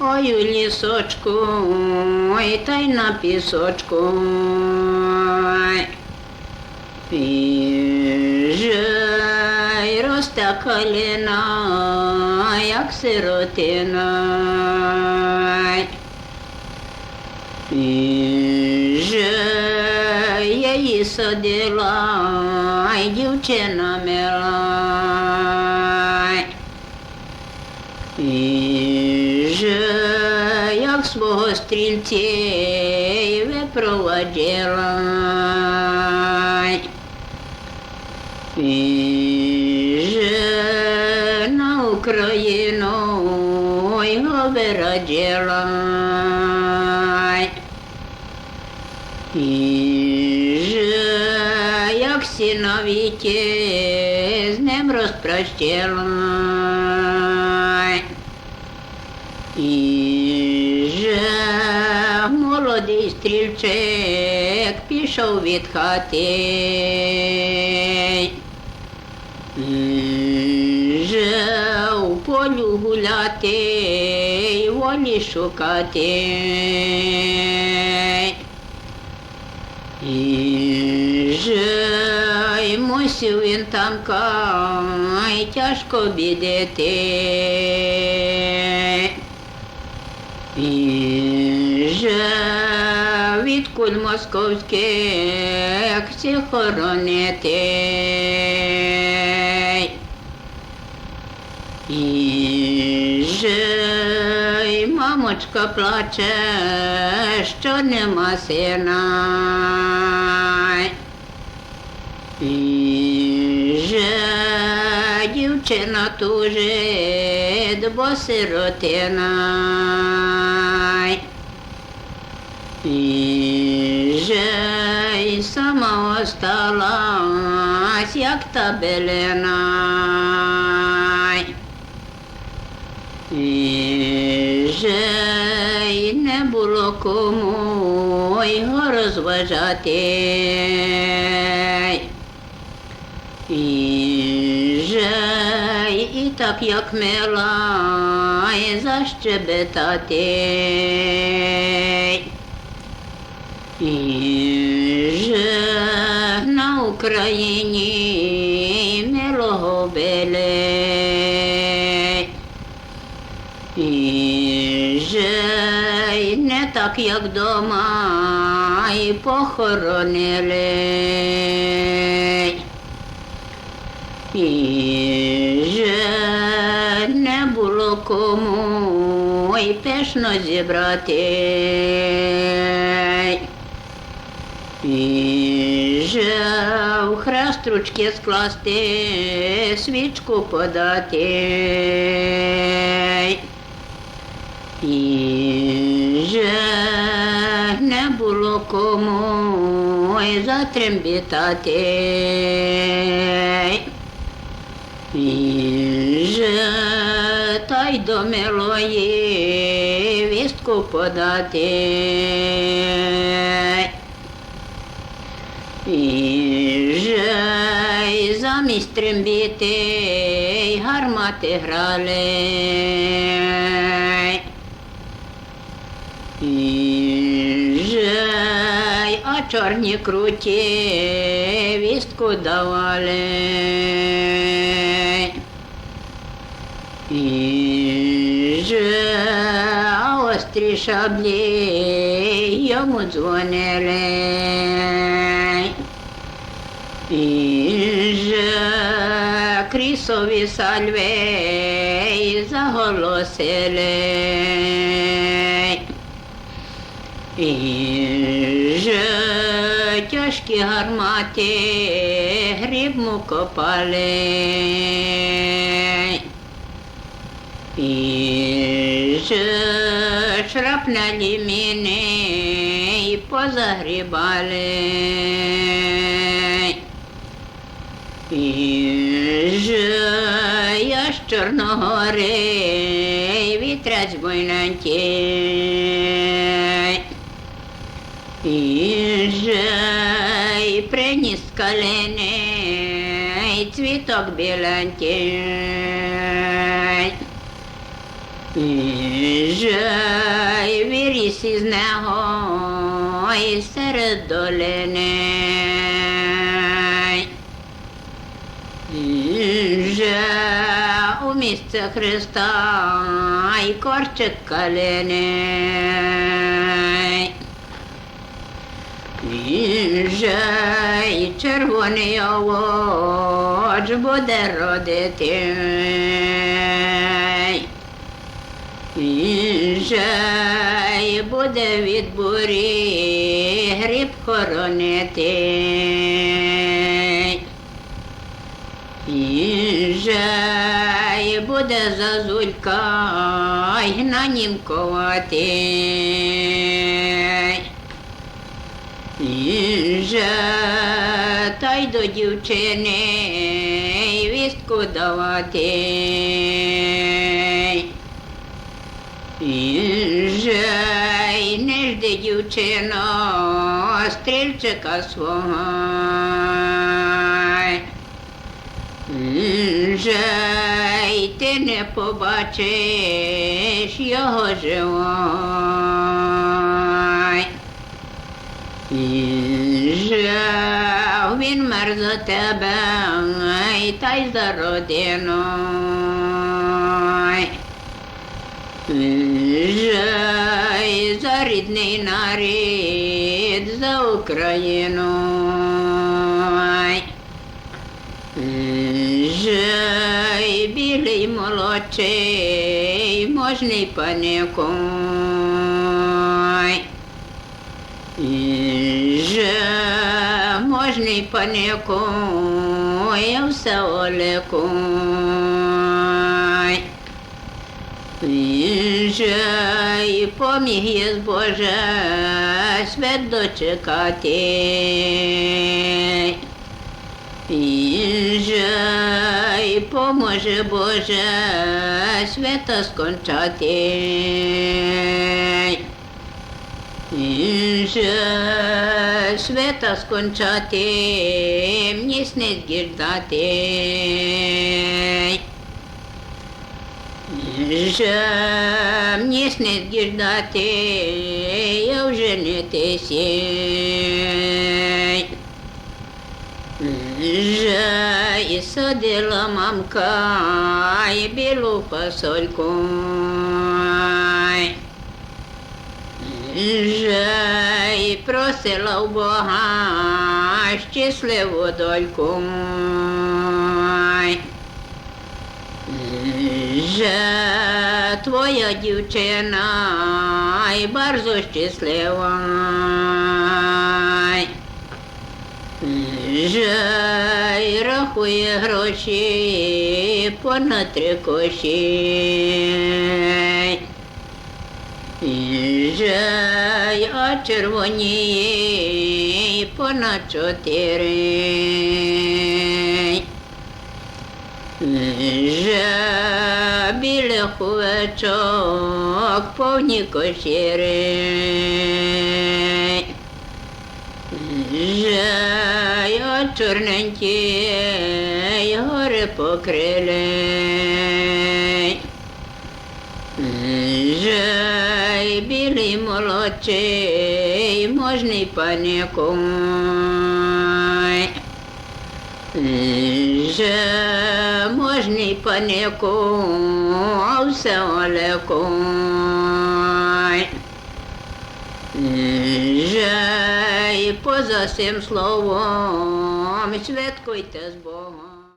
Ой у лісочку, ой та й на пісочку. Піжай, росте калина, як сиротина. Піжай, я її садила, ай, дівчина мила. Свого стрільця випровадила. І на Україну його виродила. І же, як сіновіті з ним розпрощила. Стрільчик пішов від хати. І у полю гуляти, волі шукати. І же й мусив він там кай тяжко бідити. І куль московських всіх хоронити. І же мамочка плаче, що нема сина. І же дівчина тужить, бо сиротина. І же й сама осталась, як та белена. І же й не було кому його розважати. І же і так як мила, защебетати. І же на Україні милого били. І же не так, як дома, і похоронили. І же не було кому й пешно зібрати. І же в хрестручки скласти, свічку подати. І же не було кому й затрембітати. І же та й до милої вістку подати. І же замість трембіти й гармати грали. І а чорні круті вістку давали. І острі шаблі йому дзвонили. І же крісові сальви заголосили. І же тяжкі гармати грібму копали. І шрапнелі міни і позагрібали. Же я з Чорногори вітрець буйненький. І же й приніс калини цвіток біленький. Же виріс із нього і серед долини. Же у місце Христа і корчик калини. Же й червоний овоч буде родити. Же буде від бурі гріб хоронити. Він буде зазулька й на нім ковати. Він та й до дівчини вістку давати. Же жди дівчино стрільчика свого. Він й ти не побачиш його живого. І він мер за тебе, та й за родину. Жив за рідний нарід, за Україну. Жив білий молодший, можний панику. Же можний я все олеку. Же і поміг є Боже свят дочекати. Він і поможе Боже свята скончати. Він свята скончати, мені снить гірдати. Же мені снить гірдати, я вже не тесі. Же і садила мамка, і білу фасольку. Же і просила у Бога щасливу дольку. Же твоя дівчина і bardzo щаслива. Же й рахує гроші понад три коші. Же а червоніє понад чотири. Же білих овечок повні кошіри. Же а чорненькі гори покрили. Же й білий молодчий, можний панику. Же можний панику, а все олеку. Же й поза цим словом святкуйте з Богом.